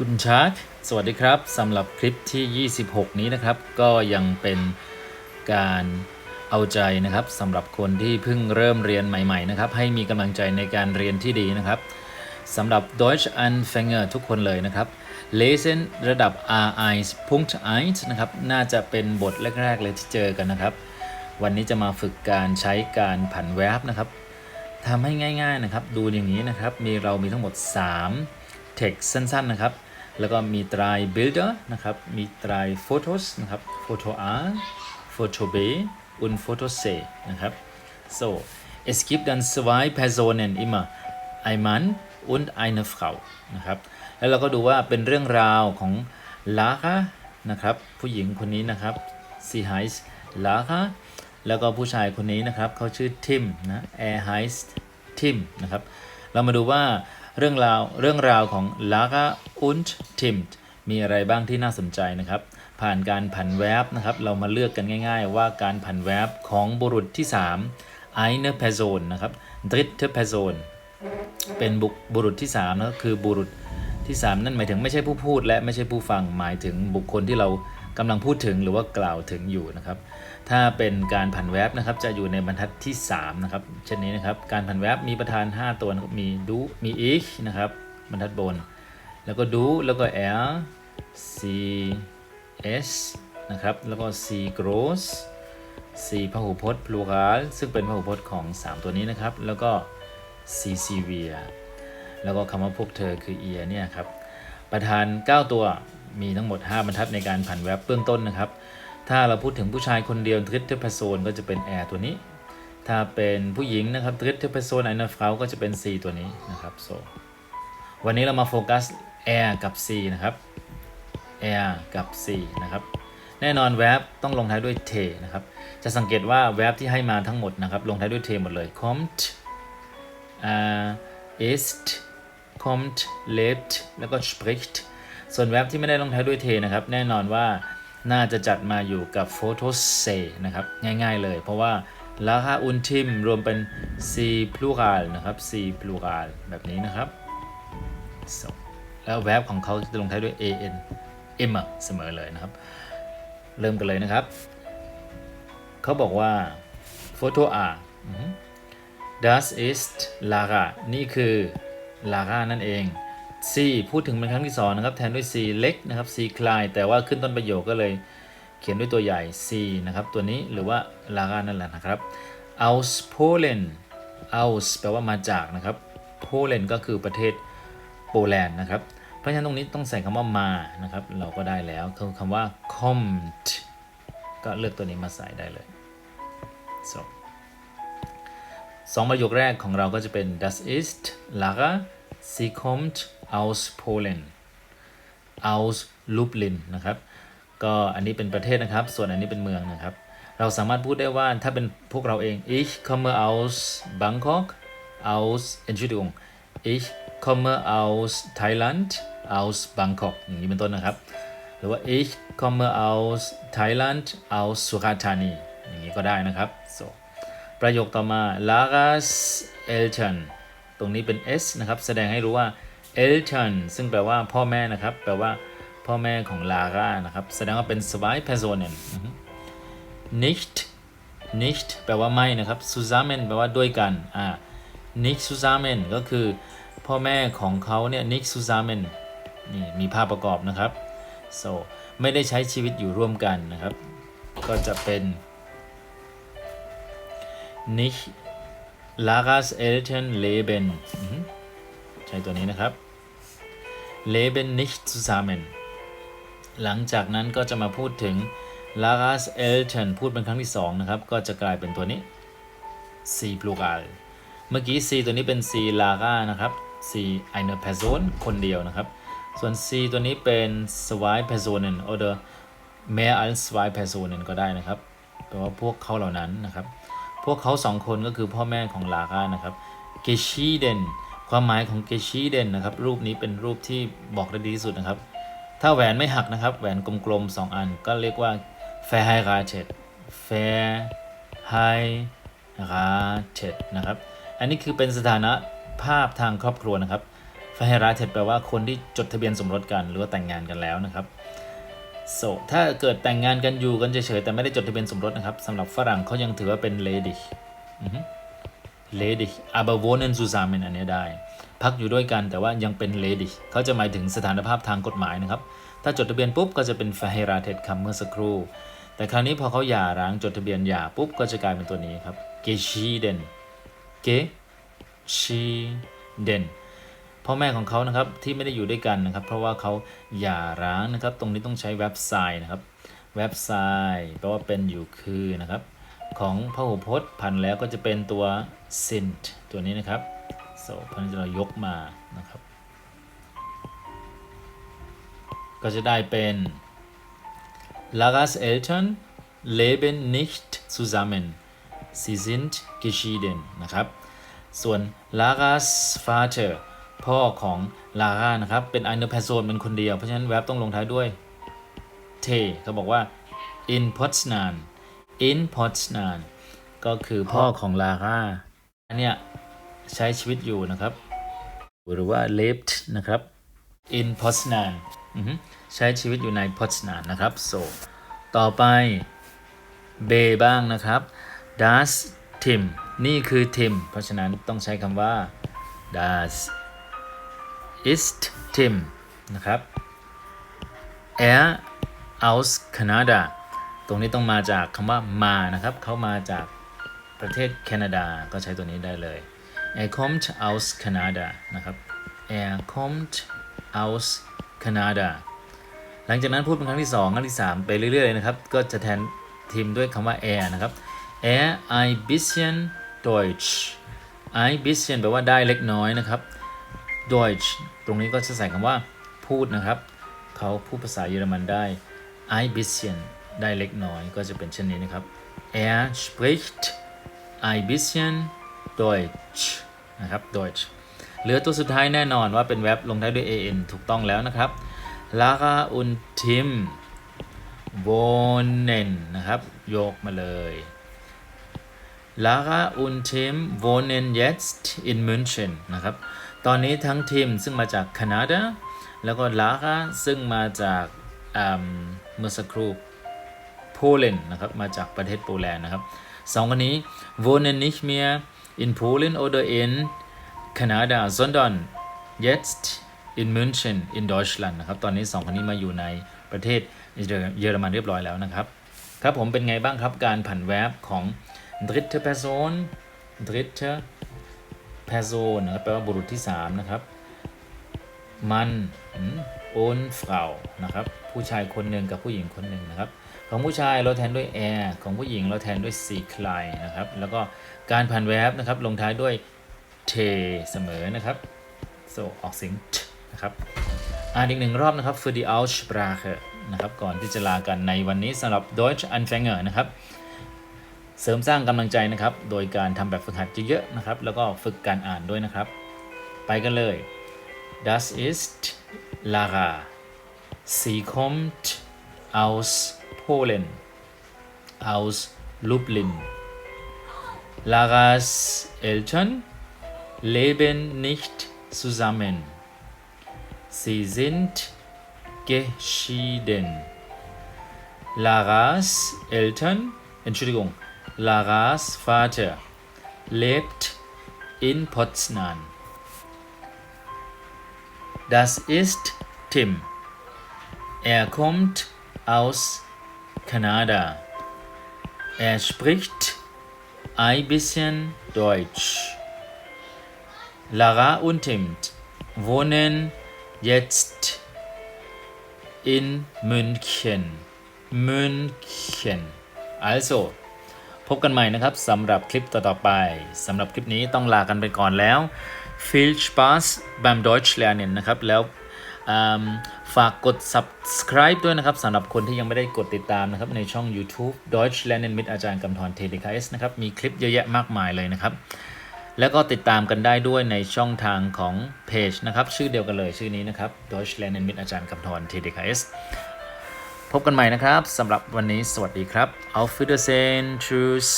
คุณชาร์กสวัสดีครับสำหรับคลิปที่ 26 นี้นะครับ ก็ยังเป็นการเอาใจนะครับสำหรับคนที่เพิ่งเริ่มเรียนใหม่ๆนะครับ ให้มีกำลังใจในการเรียนที่ดีนะครับสำหรับ Deutsch Anfänger ทุกคนเลยนะครับ Lesen ระดับ R1 Punkt 1นะครับ น่าจะเป็นบทแรก ๆ เลยที่เจอกันนะครับ วันนี้จะมาฝึกการใช้การผันแวบนะครับทำให้ง่าย ๆนะครับ ดูอย่างนี้นะครับ มีเรามีทั้งหมด 3 text สั้นๆนะครับ แล้วก็มีตราย builder นะครับ มีตราย photos นะครับ photo r photo b und photo c นะครับ so es gibt dann zwei Personen immer ein Mann und eine Frau นะครับ แล้วเราก็ดูว่าเป็นเรื่องราวของลาค่ะนะครับ ผู้หญิงคนนี้นะครับ sie heißt Lara แล้วก็ผู้ชายคนนี้นะครับเขาชื่อทิมนะ er heißt ทิมนะครับ เรามาดูว่า เรื่องราวเรื่องราวของ Lara und Tim มีอะไรบ้างที่น่าสนใจนะครับ ผ่านการผันแวบนะครับ เรามาเลือกกันง่าย ๆ ว่าการผันแวบของบุรุษที่3 eine Person นะครับ dritte Person เป็นบุบุรุษที่3นะคือบุรุษที่ 3 นั่นหมายถึงไม่ใช่ผู้พูดและไม่ใช่ผู้ฟังหมายถึงบุคคลที่เรา กำลังพูดถึงหรือว่ากล่าวถึงอยู่นะครับ ถ้าเป็นการผันแวบนะครับจะอยู่ในบรรทัดที่3นะครับเช่นนี้นะครับ การผันแวบมีประธาน 5 ตัวนะครับมีดูมี ich นะครับบรรทัดบน แล้วก็ดูแล้วก็ er c s นะครับแล้วก็ c groß c พหูพจน์ plural ซึ่งเป็นพหูพจน์ของ 3 ตัวนี้นะครับ แล้วก็ c severe แล้วก็คำว่าพวกเธอคือ ear เนี่ยครับประธาน 9 ตัว มีทั้งหมด 5 บรรทัดในการผันแวบเบื้องต้นนะครับ ถ้าเราพูดถึงผู้ชายคนเดียว dritte Person ก็จะเป็น er ตัวนี้ ถ้าเป็นผู้หญิงนะครับ dritte Person eine Frau ก็จะเป็น c ตัวนี้นะครับ so วันนี้เรามาโฟกัส air กับ c นะครับ air กับ c นะครับ แน่นอนแวบต้องลงท้ายด้วย t นะครับ จะสังเกตว่าแวบที่ให้มาทั้งหมดนะครับ ลงท้ายด้วย t หมดเลย kommt ist kommt lebt แล้วก็ spricht ส่วนแว็บที่ไม่ได้ลงท้ายด้วย t นะครับ แน่นอนว่าน่าจะจัดมาอยู่กับ photo say นะครับ ง่ายๆเลย เพราะว่าลาคาอุนทิมรวมเป็น c plural นะครับ c plural แบบนี้นะครับ แล้วแว็บของเขาจะลงท้ายด้วย an m เสมอเลยนะครับ เริ่มกันเลยนะครับ เขาบอกว่า Foto A Das ist Lara นี่คือ Lara นั่นเอง C พูดถึงเป็นครั้งที่สองนะครับแทนด้วย C เล็กนะครับ C คลายแต่ว่าขึ้นต้นประโยคก็เลยเขียนด้วยตัวใหญ่ C นะครับตัวนี้หรือว่า Lara นั่นแหละนะครับ aus Polen aus แปลว่ามาจากนะครับ Polen ก็คือประเทศโปแลนด์นะครับ เพราะฉะนั้นตรงนี้ต้องใส่คำว่ามานะครับ เราก็ได้แล้วคือคำว่า kommt ก็เลือกตัวนี้มาใส่ได้เลย so สองประโยคแรกของเราก็จะเป็น das ist Lara sie kommt aus Polen aus Lublin นะครับ ก็อันนี้เป็นประเทศนะครับ ส่วนอันนี้เป็นเมืองนะครับ เราสามารถพูดได้ว่าถ้าเป็นพวกเราเอง ich komme aus Bangkok aus Entschuldigung ich komme aus Thailand aus Bangkok อย่างนี้เป็นต้นนะครับ หรือว่า ich komme aus Thailand aus Surathani อย่างนี้ก็ได้นะครับ so ประโยคต่อมา Lara's Eltern ตรงนี้เป็น s นะครับ แสดงให้รู้ว่า Eltern ซึ่งแปลว่าพ่อแม่นะครับ แปลว่าพ่อแม่ของ Lara นะครับ แสดงว่าเป็น zwei Personen อือฮึ nicht nicht แปลว่าไม่นะครับ zusammen แปลว่าด้วยกัน อ่า nicht zusammen ก็คือพ่อแม่ของเขาเนี่ย nicht zusammen นี่มีภาพประกอบนะครับ so ไม่ได้ใช้ชีวิตอยู่ร่วมกันนะครับ ก็จะเป็น nicht Laras Eltern leben ใช้ตัวนี้นะครับ leben nicht zusammen หลังจากนั้นก็จะมาพูดถึง Laras Eltern พูดเป็นครั้งที่สองนะครับ ก็จะกลายเป็นตัวนี้ C plural เมื่อกี้ C ตัวนี้เป็น C Lara นะครับ C eine Person คนเดียวนะครับ ส่วน C ตัวนี้เป็น zwei Personen oder mehr als zwei Personen ก็ได้นะครับ แปลว่าพวกเขาเหล่านั้นนะครับ พวกเขาสองคนก็คือพ่อแม่ของลาร่านะครับ geschieden ความหมายของ geschieden นะครับ รูปนี้เป็นรูปที่บอกได้ดีที่สุดนะครับ ถ้าแหวนไม่หักนะครับ แหวนกลมๆ 2 อันก็เรียกว่า verheiratet verheiratet นะครับ อันนี้คือเป็นสถานะภาพทางครอบครัวนะครับ verheiratet แปลว่าคนที่จดทะเบียนสมรสกันหรือว่าแต่งงานกันแล้วนะครับ so ถ้าเกิดแต่งงานกันอยู่กันเฉยๆแต่ไม่ได้จดทะเบียนสมรสนะครับสำหรับฝรั่งเขายังถือว่าเป็น lady lady aber wohnen zusammen อันเนี้ยได้ พักอยู่ด้วยกันแต่ว่ายังเป็น lady เขาจะหมายถึงสถานภาพทางกฎหมายนะครับ ถ้าจดทะเบียนปุ๊บก็จะเป็น verheiratet คำเมื่อสักครู่ แต่คราวนี้พอเขาหย่าร้างจดทะเบียนหย่าปุ๊บก็จะกลายเป็นตัวนี้ครับ geschieden geschieden พ่อแม่ของเขานะครับที่ไม่ได้อยู่ด้วยกันนะครับ เพราะว่าเขาหย่าร้างนะครับ ตรงนี้ต้องใช้เว็บไซต์นะครับเว็บไซต์แปลว่าเป็นอยู่คือนะครับ ของพหูพจน์พันแล้วก็จะเป็นตัว sind ตัวนี้นะครับ so พันจะเรายกมานะครับ ก็จะได้เป็น Laras Eltern leben nicht zusammen sie sind geschieden นะครับ ส่วน Laras Vater พ่อของ Lara นะครับ เป็น eine Person เป็นคนเดียว เพราะฉะนั้นแวบต้องลงท้ายด้วย t เขาบอกว่า in Potsdam in Potsdam ก็คือพ่อของ Lara อันเนี้ยใช้ชีวิตอยู่นะครับ หรือว่า lived นะครับ in Potsdam อือฮึใช้ชีวิตอยู่ใน Potsdam นะครับ so ต่อไป เบบ้างนะครับ das Tim นี่คือ Tim เพราะฉะนั้นต้องใช้คำว่า das ist Tim นะครับ er aus Canada ตรงนี้ต้องมาจากคำว่ามานะครับเขามาจากประเทศแคนาดาก็ใช้ตัวนี้ได้เลย er kommt aus Canada นะครับ er kommt aus Canada หลังจากนั้นพูดเป็นครั้งที่ 2 ครั้งที่ 3 ไปเรื่อยๆเลยนะครับ ก็จะแทนทีมด้วยคำว่า er นะครับ er ein bisschen Deutsch ein bisschen แปลว่าได้เล็กน้อยนะครับ Deutsch ตรงนี้ก็จะใส่คำว่าพูดนะครับ เขาพูดภาษาเยอรมันได้ ein bisschen ได้เล็กน้อยก็จะเป็นเช่นนี้นะครับ er spricht ein bisschen Deutsch นะครับ Deutsch เหลือตัวสุดท้ายแน่นอนว่าเป็นเว็บลงท้ายด้วย an ถูกต้องแล้วนะครับ Lara und Tim wohnen นะครับ โยกมาเลย Lara und Tim wohnen jetzt in München นะครับ ตอนนี้ทั้งทีมซึ่งมาจากแคนาดา แล้วก็ Lara ซึ่งมาจากเมื่อสักครู่ โปแลนด์นะครับ มาจากประเทศโปแลนด์นะครับสองคนนี้ wohnen nicht mehr in Polen oder in Kanada sondern jetzt in München in Deutschland นะครับ ตอนนี้สองคนนี้มาอยู่ในประเทศเยอรมันเรียบร้อยแล้วนะครับ ครับผมเป็นไงบ้างครับการผันแวบของ dritte Person dritte Person นะครับแปลว่าบุรุษที่ 3 นะครับ มัน โอนฟราวนะครับผู้ชายคนหนึ่งกับผู้หญิงคนหนึ่งนะครับ ของผู้ชายเราแทนด้วย air ของผู้หญิงเราแทนด้วย c c l i นะครับ แล้วก็การผันแวบนะครับลงท้ายด้วย t เสมอนะครับ so ออกเสียง t นะครับอ่านอีกหนึ่งรอบนะครับ für die Aussprache นะครับก่อนที่จะลากันในวันนี้สำหรับ Deutsch Anfänger นะครับเสริมสร้างกำลังใจนะครับ โดยการทำแบบฝึกหัดเยอะๆนะครับ แล้วก็ฝึกการอ่านด้วยนะครับ ไปกันเลย Das ist Lara. Sie kommt aus Polen, aus Lublin. Laras Eltern leben nicht zusammen. Sie sind geschieden. Laras Eltern, Entschuldigung, Laras Vater lebt in Potsdam. Das ist Tim. Er kommt aus Kanada. Er spricht ein bisschen Deutsch. Lara und Tim wohnen jetzt in München. München. Also พบกันใหม่นะครับสำหรับคลิปต่อ ๆ ไปสำหรับคลิปนี้ต้องลากันไปก่อนแล้ว viel Spaß beim Deutsch lernen นะครับ แล้วอืม ฝากกด subscribe ด้วยนะครับสำหรับคนที่ยังไม่ได้กดติดตามนะครับในช่อง YouTube Deutsch lernen mit อาจารย์กำธรเทเลคาเอสนะครับมีคลิปเยอะแยะมากมายเลยนะครับ แล้วก็ติดตามกันได้ด้วยในช่องทางของเพจนะครับชื่อเดียวกันเลยชื่อนี้นะครับ Deutsch lernen mit อาจารย์กำธรเทเลคาเอสพบกันใหม่นะครับสำหรับวันนี้สวัสดีครับ Auf Wiedersehen Tschüss